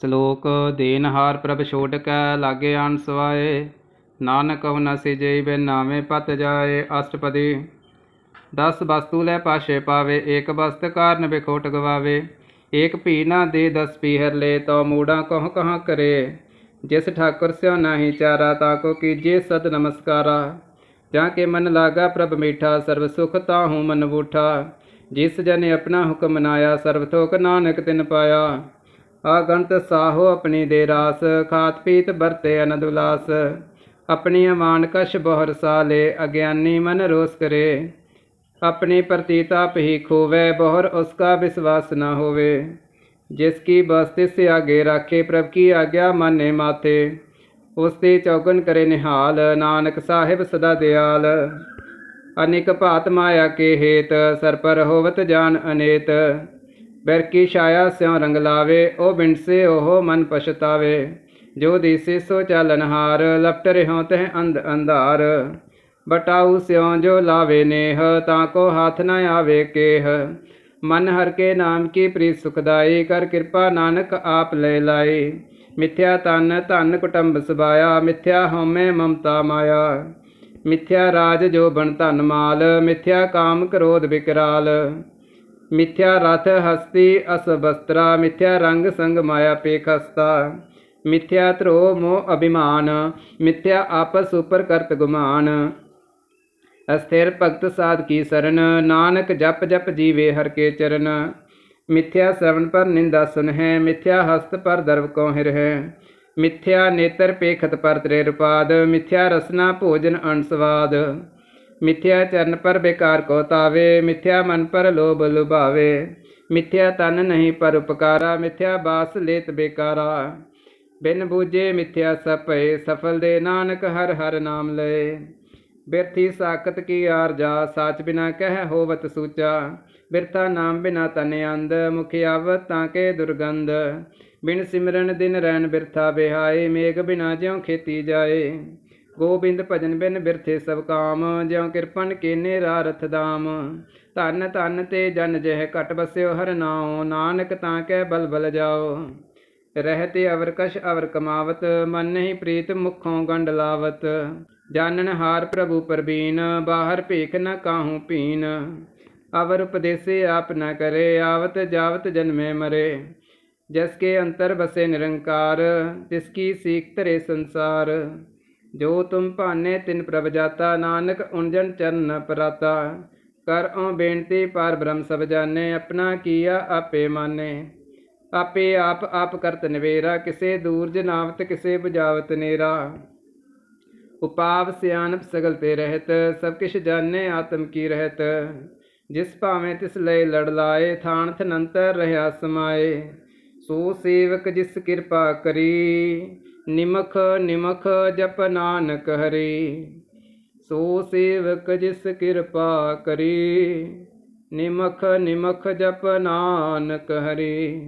ਸ਼ਲੋਕ ਦੇਨਹਾਰ ਪ੍ਰਭ ਛੋਟ ਕੈ ਲਾਗੇ ਆਨ ਸਵਾਏ, ਨਾਨਕ ਹੁ ਨ ਸਿਜਈ ਬਿਨ ਨਾਮੇ ਪਤ ਜਾਏ ਅਸ਼ਟਪਦੀ। ਦਸ ਵਸਤੂ ਲੈ ਪਾਸ਼ੇ ਪਾਵੇ, ਏਕ ਵਸਤ ਕਾਰਨ ਬਿਖੋਟ ਗਵਾਵੇ। ਏਕ ਭੀ ਨਾ ਦੇ ਦਸ ਪੀਹਰ ਲੈ ਤੋ ਮੂੜਾ ਕਹ ਕਹਾਂ ਕਰੇ। ਜਿਸ ਠਾਕੁਰ ਸਿਓ ਨਾਹੀ ਚਾਰਾ, ਤਾ ਕੋ ਕੀਜੇ ਸਦ ਨਮਸਕਾਰਾ। ਜਾਂ ਕੇ ਮਨ ਲਾਗਾ ਪ੍ਰਭ ਮੀਠਾ ਸਰਬ ਸੁਖ ਤਾਹੂ ਮਨ ਬੂਠਾ। ਜਿਸ ਜਨ ਆਪਣਾ ਹੁਕਮ ਮਨਾਇਆ ਸਰਬ ਥੋਕ ਨਾਨਕ ਤਿਨ ਪਾਇਆ। ਅਗੰਤ ਸਾਹੋ ਆਪਣੀ ਦੇ ਰਾਸ, ਖਾਤ ਪੀਤ ਵਰਤੇ ਅਨੰਦ ਉਲਾਸ। ਆਪਣੀ ਅਮਾਨ ਕਸ਼ ਬਹੁਰ ਸਾਲੇ, ਅਗਿਆਨੀ ਮਨ ਰੋਸ ਕਰੇ। ਆਪਣੀ ਪ੍ਰਤੀਤਾਪ ਹੀ ਖੋਵੇ, ਬਹੁਰ ਉਸਕਾ ਵਿਸ਼ਵਾਸ ਨਾ ਹੋਵੇ। ਜਿਸ ਕੀ ਬਸਤੇ ਸੇ ਆਗੇ ਰਾਖੇ, ਪ੍ਰਭ ਕੀ ਆਗਿਆ ਮਾਨੇ ਮਾਤੇ ਉਸ ਤੇ ਚੌਗਨ ਕਰੇ ਨਿਹਾਲ, ਨਾਨਕ ਸਾਹਿਬ ਸਦਾ ਦਿਆਲ। ਅਨੇਕ ਭਾਤ ਮਾਇਆ ਕੇ ਹੇਤ ਸਰਪਰ ਹੋਵਤ ਜਾਨ ਅਨੇਤ। ਬਿਰਕੀ ਛਾਇਆ ਸਿਉ ਰੰਗ ਲਾਵੇ, ਉਹ ਬਿੰਸੇ ਉਹ ਮਨ ਪਛਤਾਵੇ। ਜੋ ਦੀਸੇ ਸੋ ਚਾਲਨਹਾਰ ਲਪਟ ਰਹਿਉ ਤਹ ਅੰਧ ਅੰਧਾਰ। ਬਟਾਉ ਸਿਉ ਜੋ ਲਾਵੇ ਨੇਹ, ਤਾਂ ਕੋ ਹੱਥ ਨ ਆਵੇ ਕੇਹ। ਮਨ ਹਰ ਕੇ ਨਾਮ ਕੀ ਪ੍ਰੀਤ ਸੁਖਦਾਈ, ਕਰ ਕਿਰਪਾ ਨਾਨਕ ਆਪ ਲੈ ਲਾਈ। ਮਿਥਿਆ ਤਨ, ਧਨ ਕੁਟੰਬ ਸਬਾਇਆ ਮਿਥਿਆ ਹਉਮੈ ਮਮਤਾ ਮਾਇਆ। ਮਿਥਿਆ ਰਾਜ ਜੋ ਬਣ ਧਨ ਮਾਲ, ਮਿਥਿਆ ਕਾਮ ਕ੍ਰੋਧ ਵਿਕਰਾਲ ਮਿਥਿਆ ਰਥ ਹਸਤੀ ਅਸਬਸਤਰ ਮਿਥਿਆ ਰੰਗ ਸੰਗ ਮਾਇਆ ਪੇਖਸਤਾ। ਮਿਥਿਆ ਧਰੋ ਮੋਹ ਅਭਿਮਾਨ, ਮਿਥਿਆ ਆਪਸ ਉਪਰ ਕਰਤ ਗੁਮਾਨ। ਅਸਥਿਰ ਭਗਤ ਸਾਧ ਕੀ ਸਰਨ, ਨਾਨਕ ਜਪ ਜਪ ਜੀਵੇ ਹਰ ਕੇ ਚਰਨ। ਮਿਥਿਆ ਸ਼ਰਵਨ ਪਰ ਨਿੰਦਾ ਸੁਨ ਹੈ ਮਿਥਿਆ ਹਸਤ ਪਰ ਦਰਵ ਕੋ ਹਿਰ ਹੈ ਮਿਥਿਆ ਨੇਤਰ ਪੇਖਤ ਪਰ ਤ੍ਰੇ ਮਿਥਿਆ ਰਸਨਾ ਭੋਜਨ ਅਨਸਵਾਦ ਮਿਥਿਆ ਚਰਨ ਪਰ ਬੇਕਾਰ ਕੋ ਤਾਵੇ, ਮਿਥਿਆ ਮਨ ਪਰ ਲੋਭ ਲੁਭਾਵੇ। ਮਿਥਿਆ ਤਨ ਨਹੀਂ ਪਰ ਉਪਕਾਰਾ, ਮਿਥਿਆ ਬਾਸ ਲੇਤ ਬੇਕਾਰਾ। ਬਿਨ ਬੂਝੇ ਮਿਥਿਆ ਸਪਏ, ਸਫਲ ਦੇ ਨਾਨਕ ਹਰ ਹਰ ਨਾਮ ਲਏ। ਬਿਰਥੀ ਸਾਖਤ ਕੀ ਆਰਜਾ ਸਾਚ ਬਿਨਾ ਕਹਿ ਹੋਵਤ ਸੂਚਾ। ਬਿਰਥਾ ਨਾਮ ਬਿਨਾ ਤਨ ਅੰਧ, ਮੁਖ ਆਵਤ ਤਾਂ ਕੇ ਦੁਰਗੰਧ। ਬਿਨ ਸਿਮਰਨ ਦਿਨ ਰਹਿਣ ਬਿਰਥਾ ਬਿਹਾਏ, ਮੇਘ ਬਿਨਾ ਜਿਉ ਖੇਤੀ ਜਾਏ। ਗੋਬਿੰਦ ਭਜਨ ਬਿਨ ਬਿਰਥੇ ਸਭ ਕਾਮ, ਜਿਉ ਕਿਰਪਨ ਕੀਨੇ ਰਾ ਰਥ ਦਾਮ ਧਨ ਧਨ ਤੇ ਜਨ ਜਹ ਘਟ ਬਸਿਓ ਹਰ ਨਾਉ, ਨਾਨਕ ਤਾਂ ਕੈ ਬਲ ਬਲ ਜਾਓ। ਰਹਤੇ ਅਵਰ ਕਛ ਅਵਰ ਕਮਾਵਤ, ਮਨ ਨਹੀਂ ਪ੍ਰੀਤ ਮੁਖੋਂ ਗੰਡ ਲਾਵਤ। ਜਾਣਨ ਹਾਰ ਪ੍ਰਭੂ ਪਰਬੀਨ, ਬਾਹਰ ਭੇਖ ਨ ਕਾਹੂ ਪੀਨ। ਅਵਰ ਉਪਦੇਸੇ ਆਪ ਨ ਕਰੇ, ਆਵਤ ਜਾਵਤ ਜਨਮੇ ਮਰੇ। ਜਿਸ ਕੇ ਅੰਤਰ ਬਸੇ ਨਿਰੰਕਾਰ, ਤਿਸ ਕੀ ਸੀਖ ਤਰੇ ਸੰਸਾਰ। ਜੋ ਤੁਮ ਭਾਨੇ ਤਿਨ ਪ੍ਰਭ ਜਾਤਾ ਨਾਨਕ ਉੰਜਨ ਚਰਨ ਪਰਾਤਾ। ਕਰ ਓ ਬੇਨਤੀ, ਪਰ ਬ੍ਰਹਮ ਸਭ ਜਾਣੇ, ਆਪਣਾ ਕੀਆ ਆਪੇ ਮਾਨੇ। ਆਪੇ ਆਪ ਆਪ ਕਰਤ ਨਿਵੇਰਾ, ਕਿਸੇ ਦੂਰ ਜਨਾਵਤ ਕਿਸੇ ਬੁਝਾਵਤ ਨੇਰਾ। ਉਪਾਵ ਸਿਆਣਪ ਸਗਲ ਤੇ ਰਹਿਤ, ਸਭ ਕਿਛ ਜਾਣੇ, ਆਤਮ ਕੀ ਰਹਿਤ। ਜਿਸ ਭਾਵੇਂ ਤਿਸ ਲਈ ਲੜ ਲਾਏ ਥਾਨ ਥਨੰਤਰ ਰਹਾ ਸਮਾਏ। ਸੋ ਸੇਵਕ ਜਿਸ ਕਿਰਪਾ ਕਰੀ ਨਿਮਖ ਨਿਮਖ ਜਪ ਨਾਨਕ ਹਰੀ। ਸੋ ਸੇਵਕ ਜਿਸ ਕਿਰਪਾ ਕਰੀ, ਨਿਮਖ ਨਿਮਖ ਜਪ ਨਾਨਕ ਹਰੀ।